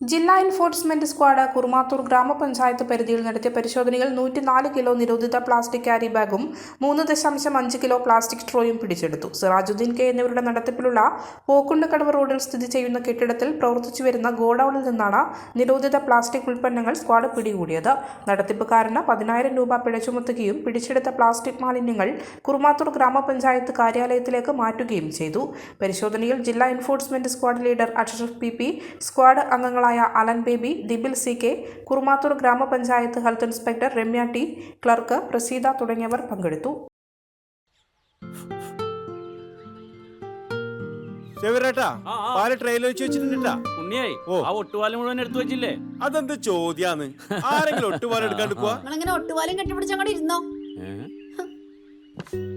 ജില്ലാ enforcement squad Kurumathur ഗ്രാമപഞ്ചായത്ത് പരിധിയിൽ നടത്തിയ പരിശോധനയിൽ നൂറ്റിനാല് കിലോ നിരോധിത പ്ലാസ്റ്റിക് ക്യാരി ബാഗും മൂന്ന് ദശാംശം അഞ്ച് കിലോ പ്ലാസ്റ്റിക് ട്രോയും പിടിച്ചെടുത്തു. സിറാജുദ്ദീൻ കെ എന്നിവരുടെ നടത്തിപ്പിലുള്ള പോക്കുണ്ടക്കടവ് റോഡിൽ സ്ഥിതി ചെയ്യുന്ന കെട്ടിടത്തിൽ പ്രവർത്തിച്ചു വരുന്ന ഗോഡൌണിൽ നിന്നാണ് നിരോധിത പ്ലാസ്റ്റിക് ഉൽപ്പന്നങ്ങൾ സ്ക്വാഡ് പിടികൂടിയത്. നടത്തിപ്പുകാരന് പതിനായിരം രൂപ പിഴ ചുമത്തുകയും പിടിച്ചെടുത്ത പ്ലാസ്റ്റിക് മാലിന്യങ്ങൾ കുറുമാത്തൂർ ഗ്രാമപഞ്ചായത്ത് കാര്യാലയത്തിലേക്ക് മാറ്റുകയും ചെയ്തു. പരിശോധനയിൽ ജില്ലാ enforcement squad leader Ashraf P P squad അംഗങ്ങളായ Alan baby Dibil C K Kurumathur ഗ്രാമപഞ്ചായത്ത് health inspector Ramya T clerk Praseetha തുടങ്ങിയവർ പങ്കെടുത്തു. അതെന്ത് ചോദ്യാന്ന്? ആരെങ്കിലും ഒട്ടുപാലം എടുക്കാണ്ട് പോവാ? നിങ്ങളിങ്ങനെ ഒട്ടുപാലും കെട്ടിപ്പിടിച്ച് അങ്ങോട്ട് ഇരുന്നോ?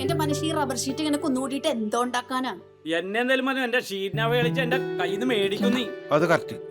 എന്റെ മനുഷ്യ ഈ റബ്ബർ ഷീറ്റ് ഇങ്ങനെ കുന്നുകൂടിയിട്ട് എന്തോ ഉണ്ടാക്കാനാ? എന്നെ എന്തായാലും എന്റെ ഷീറ്റിനെ കളിച്ച് എന്റെ കയ്യിൽ നിന്ന് മേടിക്കുന്നേ അത് കറക്റ്റ്